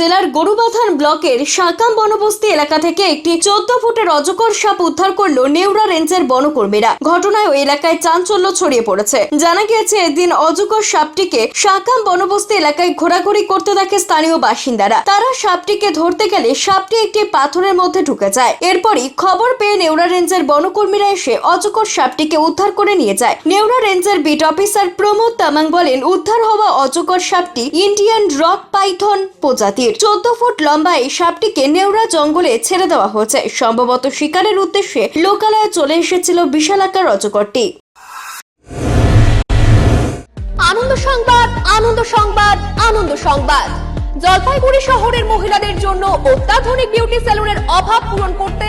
জেলার গরুবাথান ব্লকের সাকাম বনবস্তি এলাকা থেকে একটি চোদ্দ ফুটের অজকর সাপ উদ্ধার করল নেউরা রেঞ্জের বনকর্মীরা। ঘটনায় ওই এলাকায় চাঞ্চল্য ছড়িয়ে পড়েছে। জানা গিয়েছে, এদিন অজগর সাপটিকে সাকাম বনবস্তি এলাকায় ঘোরাঘুরি করতে থাকে স্থানীয় বাসিন্দারা। তারা সাপটিকে ধরতে গেলে সাপটি একটি পাথরের মধ্যে ঢুকে যায়। এরপরই খবর পেয়ে নেউরা রেঞ্জের বনকর্মীরা এসে অজগর সাপটিকে উদ্ধার করে নিয়ে যায়। নেউরা রেঞ্জের বিট অফিসার প্রমোদ তামাং বলেন, উদ্ধার হওয়া অজগর সাপটি ইন্ডিয়ান রক পাইথন প্রজাতির। চোদ্দ ফুট লম্বা এই সাপটিকে নেওরা জঙ্গলে ছেড়ে দেওয়া হয়েছে। সম্ভবত শিকারের উদ্দেশ্যে লোকালয়ে চলে এসেছিল বিশালাকার অজগরটি। আনন্দ সংবাদ আনন্দ সংবাদ আনন্দ সংবাদ। জলপাইগুড়ি শহরের মহিলাদের জন্য অত্যাধুনিক বিউটি সেলুনের অভাব পূরণ করতে